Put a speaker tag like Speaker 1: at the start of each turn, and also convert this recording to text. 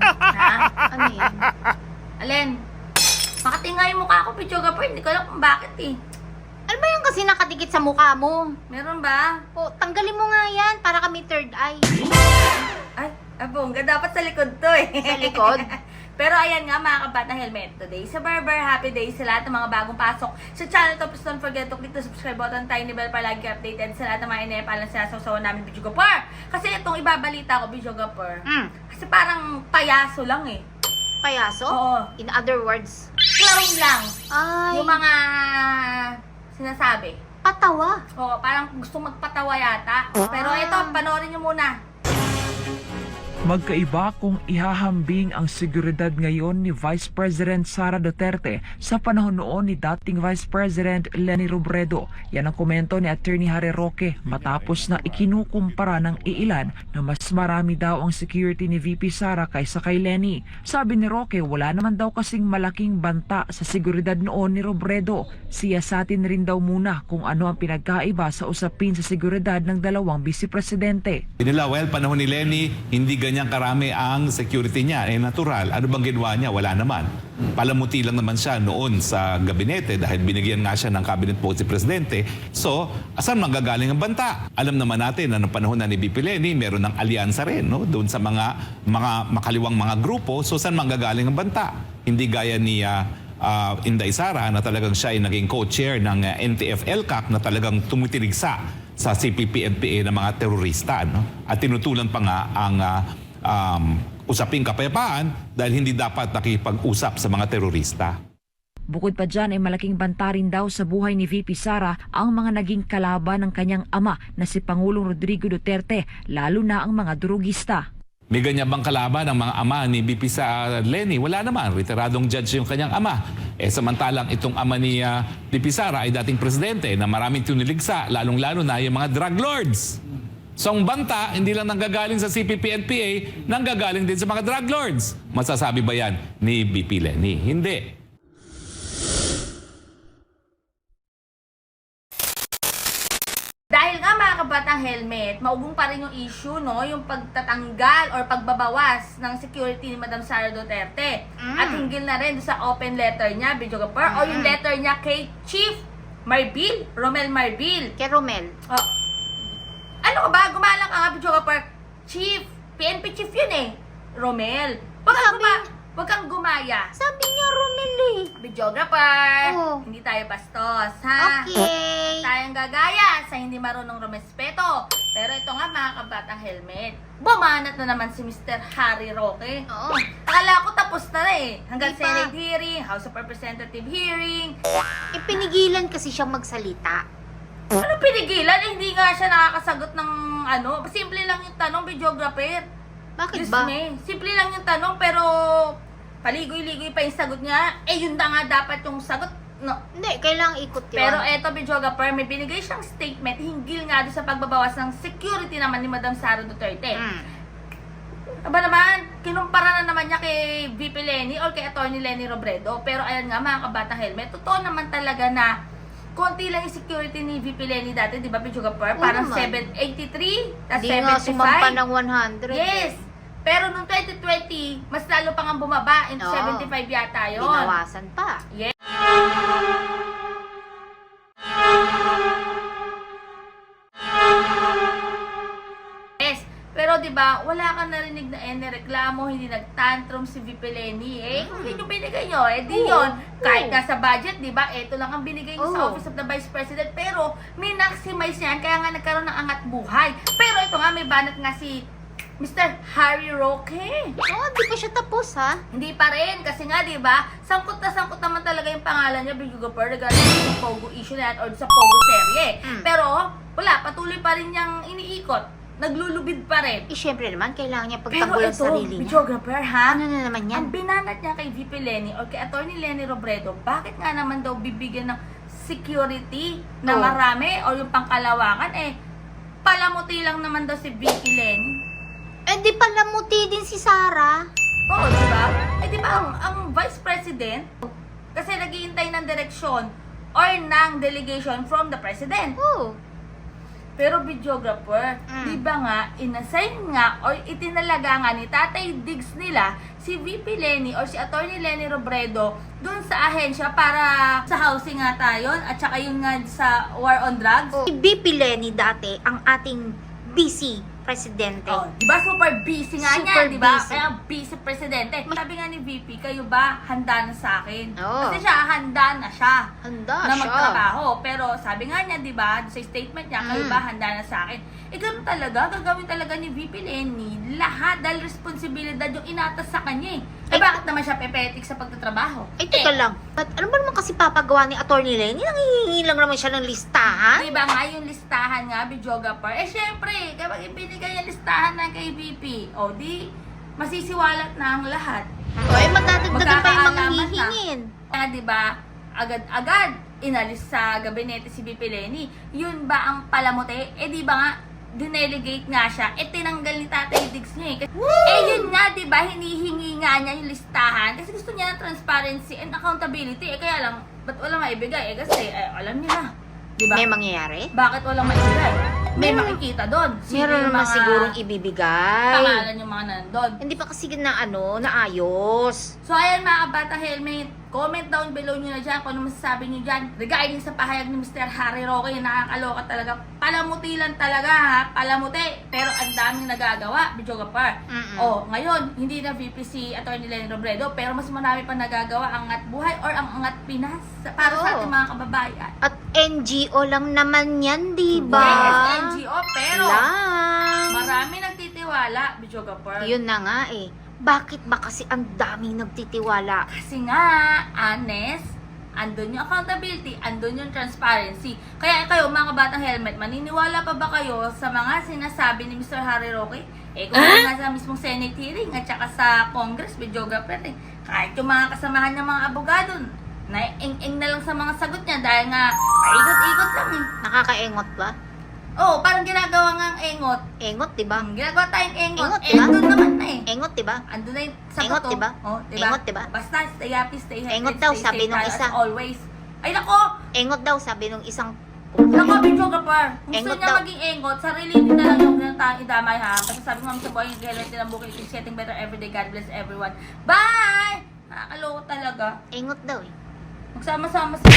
Speaker 1: yan?
Speaker 2: Ha?
Speaker 1: Ano yan?
Speaker 2: Alin? Makatingay yung mukha ko, videographer. Hindi ko alam kung bakit eh.
Speaker 1: Ano ba yung kasi nakadikit sa mukha mo?
Speaker 2: Meron ba?
Speaker 1: O, tanggalin mo nga yan para kami third eye.
Speaker 2: Ay, abongga. Dapat sa likod to eh.
Speaker 1: Sa likod?
Speaker 2: Pero ayan nga mga kabatang helmet today. Sa Barber, happy day sa lahat ng mga bagong pasok sa channel to. Please don't forget to click the subscribe button, tiny bell para lagi updated sa lahat ng mga inepalan sa sasawa namin video gapper. Kasi itong ibabalita ko video gapper.
Speaker 1: Hmm.
Speaker 2: Kasi parang payaso lang eh.
Speaker 1: Payaso?
Speaker 2: Oo.
Speaker 1: In other words?
Speaker 2: Clown lang.
Speaker 1: Ay,
Speaker 2: Yung mga sinasabi.
Speaker 1: patawa.
Speaker 2: Oo, parang gusto magpatawa yata. Pero ito, panoorin nyo muna.
Speaker 3: Magkaiba kung ihahambing ang seguridad ngayon ni Vice President Sara Duterte sa panahon noon ni dating Vice President Leni Robredo. Yan ang komento ni Attorney Harry Roque matapos na ikinukumpara ng iilan na mas marami daw ang security ni VP Sara kaysa kay Leni. Sabi ni Roque wala naman daw kasing malaking banta sa seguridad noon ni Robredo. Siya sa atin rin daw muna kung ano ang pinagkaiba sa usapin sa seguridad ng dalawang vice presidente.
Speaker 4: Well, panahon ni Lenny, hindi ganyan karami ang security niya. Eh, natural. Ano bang ginawa niya? Wala naman. Palamuti lang naman siya noon sa gabinete dahil binigyan nga siya ng cabinet post si Presidente. So, asan manggagaling ang banta? Alam naman natin na noong panahon na ni BP Lenny, meron ng alyansa rin no? doon sa mga, mga makaliwang mga grupo. So, saan manggagaling ang banta? Hindi gaya ni ah, Inday Sara na talagang siya ay naging co-chair ng ah, NTF-LCAC na talagang tumitiligsa sa CPP-NPA ng mga terorista. No? At tinutulan pa nga ang ah, um, usaping kapayapaan dahil hindi dapat nakipag-usap sa mga terorista.
Speaker 3: Bukod pa dyan ay malaking banta rin daw sa buhay ni VP Sara ang mga naging kalaban ng kanyang ama na si Pangulong Rodrigo Duterte, lalo na ang mga durugista.
Speaker 4: May ganyan bang kalaban ang mga ama ni BP sa Lenny? Wala naman. Retiradong judge yung kanyang ama. Eh samantalang itong ama ni BP Sara ay dating presidente na maraming tuniligsa, lalong-lalo na yung mga drug lords. So ang banta, hindi lang nanggagaling sa CPP-NPA, nanggagaling din sa mga drug lords. Masasabi ba yan ni BP Lenny? Hindi.
Speaker 2: Dahil nga mga kabatang helmet, maugong pa rin yung issue, no? Yung pagtatanggal or pagbabawas ng security ni Madam Sara Duterte.
Speaker 1: Mm.
Speaker 2: At hinggil na rin sa open letter niya, Video Gapper, o yung
Speaker 1: Mm.
Speaker 2: letter niya kay Chief Marbil, Romel Marbil.
Speaker 1: Kay Romel.
Speaker 2: Oh. Ano ka ba? Gumalang ka nga, Video Gapper. Chief, PNP chief yun eh. Romel. Wag kang, guma- wag kang gumaya.
Speaker 1: Sabi niya Romel eh.
Speaker 2: Videographer.
Speaker 1: Oh.
Speaker 2: Hindi tayo bastos, ha?
Speaker 1: Okay.
Speaker 2: Tayong gagaya sa hindi marunong rumespeto. Pero ito nga mga kabatang helmet. Bumanat na naman si Mr. Harry Roque.
Speaker 1: Oo.
Speaker 2: Akala ko tapos na na eh. Hanggang
Speaker 1: Di pa.
Speaker 2: Senate hearing, House of Representative hearing.
Speaker 1: Ipinigilan kasi siyang magsalita.
Speaker 2: Pinigilan? Eh, hindi nga siya nakakasagot ng ano. Simple lang yung tanong, videographer.
Speaker 1: Bakit
Speaker 2: Diyos
Speaker 1: ba?
Speaker 2: me. Simple lang yung tanong pero paligoy-ligoy pa yung sagot niya. Eh yun na nga dapat yung sagot. No.
Speaker 1: Hindi, kailangang ikot yun.
Speaker 2: Pero eto, videographer, may binigay siyang statement hinggil nga doon sa pagbabawas ng security naman ni Madam Sara Duterte.
Speaker 1: Mm.
Speaker 2: Aba naman, kinumpara na naman niya kay VP Lenny or kay Attorney Lenny Robredo. Pero ayan nga mga kabatang helmet, totoo naman talaga na konti lang yung security ni VP Lenny dati, di ba, videographer?
Speaker 1: Oo
Speaker 2: Parang
Speaker 1: naman.
Speaker 2: 783, tapos
Speaker 1: Hindi nga sumampa
Speaker 2: 75.
Speaker 1: ng 100.
Speaker 2: Yes! Pero noong 2020, mas lalo pang ang bumaba. Into
Speaker 1: Oo.
Speaker 2: 75 yata yun.
Speaker 1: Binawasan pa.
Speaker 2: Yes. Pero 'di ba, wala kang narinig na any reklamo, hindi nagtantrum si VP Lenny. Eh, kung hindi nyo binigay nyo, eh di
Speaker 1: Oo.
Speaker 2: yun. Kahit
Speaker 1: Oo.
Speaker 2: nga sa budget, 'di ba? Ito lang ang binigay nyo sa
Speaker 1: Oo.
Speaker 2: Office of the Vice President, pero min-maximize yan kaya nga nagkaroon ng angat buhay. Pero ito nga may banat nga si Mr. Harry Roque.
Speaker 1: Oo, di pa siya tapos ha.
Speaker 2: Hindi pa rin kasi nga 'di ba? Sangkot na sangkot naman talaga yung pangalan niya Big Gopher regarding sa Pogo issue na yan or sa Pogo serye.
Speaker 1: Mm.
Speaker 2: Pero wala, patuloy pa rin niyang iniikot. Naglulubid pa rin.
Speaker 1: Eh, syempre naman, kailangan niya pagtanggol ang sarili niya.
Speaker 2: videographer ha?
Speaker 1: Ano na naman yan?
Speaker 2: Ang binanat niya kay VP Lenny or kay Attorney Lenny Robredo, bakit nga naman daw bibigyan ng security na
Speaker 1: Oh.
Speaker 2: marami o yung pangkalawakan eh palamuti lang naman daw si VP Lenny.
Speaker 1: Eh, di pala muti din si Sarah.
Speaker 2: Oo, di ba? Eh, di ba ang, ang Vice President, kasi naghihintay ng direksyon or ng delegation from the President.
Speaker 1: Oo.
Speaker 2: Pero videographer,
Speaker 1: Mm.
Speaker 2: di ba nga, inassign nga or itinalaga nga ni Tatay Diggs nila si VP Lenny or si Attorney Lenny Robredo dun sa ahensya para sa housing nga tayo at saka yun nga sa war on drugs.
Speaker 1: Si BP Lenny dati, ang ating busy presidente.
Speaker 2: Oh, di ba super busy nga
Speaker 1: Super
Speaker 2: niya, di ba?
Speaker 1: busy.
Speaker 2: Kaya busy presidente. Sabi nga ni VP, kayo ba handa na sa akin?
Speaker 1: Oo.
Speaker 2: Kasi siya, handa na siya
Speaker 1: Handa
Speaker 2: na
Speaker 1: siya.
Speaker 2: magtrabaho. Pero sabi nga niya, di ba, sa statement niya, kayo
Speaker 1: Mm.
Speaker 2: ba handa na sa akin? Eh, ganun talaga, gagawin talaga ni VP Lenny lahat dahil responsibilidad yung inatas sa kanya eh. Eh,
Speaker 1: Eh,
Speaker 2: bakit naman siya pepetik sa pagtatrabaho?
Speaker 1: Ay, teka lang. At ano ba naman kasi papagawa ni Attorney Lenny? Nangihingi lang naman siya ng listahan.
Speaker 2: Di ba nga yung listahan nga, videographer? Eh, syempre, kapag ibinigay yung listahan ng kay VP, o di, masisiwalat na ang lahat.
Speaker 1: O, eh, magdadagdagan pa yung mga
Speaker 2: Magkakaalaman na.
Speaker 1: hihingin.
Speaker 2: Kaya di ba, agad-agad inalis sa gabinete si BP Lenny. Yun ba ang palamuti? Eh di ba nga, dinelegate nga siya, eh tinanggal ni Tatay Diggs niya eh. Kasi- Eh yun nga, di ba, hinihingi nga niya yung listahan kasi gusto niya ng transparency and accountability. Eh kaya lang, ba't wala maibigay? Eh kasi, eh, alam niya na. Di ba?
Speaker 1: May mangyayari?
Speaker 2: Bakit walang maibigay? May
Speaker 1: Meron-
Speaker 2: makikita doon. Sino
Speaker 1: Meron
Speaker 2: yung
Speaker 1: naman
Speaker 2: mga
Speaker 1: sigurong ibibigay.
Speaker 2: Pangalan yung mga nandun.
Speaker 1: Hindi pa kasi na ano, naayos.
Speaker 2: So ayan mga kabata helmet, comment down below nyo na dyan kung ano masasabi nyo dyan regarding sa pahayag ni Mr. Harry Roque nakakaloka talaga, palamuti lang talaga ha, palamuti pero ang daming nagagawa, video kapar
Speaker 1: Mm-mm.
Speaker 2: oh, ngayon, hindi na VP si Atty. Lenny Robredo pero mas marami pa nagagawa ang Angat Buhay or ang Angat Pinas para sa
Speaker 1: Oo.
Speaker 2: ating mga kababayan
Speaker 1: At NGO lang naman yan, di ba?
Speaker 2: yes, NGO pero
Speaker 1: Lang.
Speaker 2: marami nagtitiwala, video kapar
Speaker 1: Yun na nga eh. Bakit ba kasi ang daming nagtitiwala?
Speaker 2: Kasi nga, honest, andun yung accountability, andun yung transparency. Kaya kayo, mga batang helmet, maniniwala pa ba kayo sa mga sinasabi ni Mr. Harry Roque? Eh, kung nga sa mismong Senate hearing at saka sa Congress, videographer, eh, kahit yung mga kasamahan ng mga abogado, na ing na lang sa mga sagot niya dahil nga paikot-ikot lang eh.
Speaker 1: Nakakaengot ba?
Speaker 2: Oo, parang ginagawa nga ang engot.
Speaker 1: Engot, di ba?
Speaker 2: Hmm, ginagawa tayong engot.
Speaker 1: Engot, diba?
Speaker 2: andun naman na eh.
Speaker 1: Engot, di ba?
Speaker 2: Andun na yung sagot
Speaker 1: Engot,
Speaker 2: oh.
Speaker 1: diba?
Speaker 2: Oh, diba?
Speaker 1: Engot, diba?
Speaker 2: Basta stay happy, stay healthy,
Speaker 1: Engot daw,
Speaker 2: stay
Speaker 1: sabi nung isa.
Speaker 2: always. Ay nako!
Speaker 1: Engot daw, sabi nung isang...
Speaker 2: Nako, Bidyo Gapar. Gusto
Speaker 1: Engot
Speaker 2: niya
Speaker 1: daw.
Speaker 2: maging engot. Sarili niya na lang yung ginatang idamay ha. Kasi sabi ko nga sa buhay, kailan din ang bukid. Keep getting better every day. God bless everyone. Bye! Nakakaloko talaga.
Speaker 1: Engot daw eh.
Speaker 2: Magsama-sama sa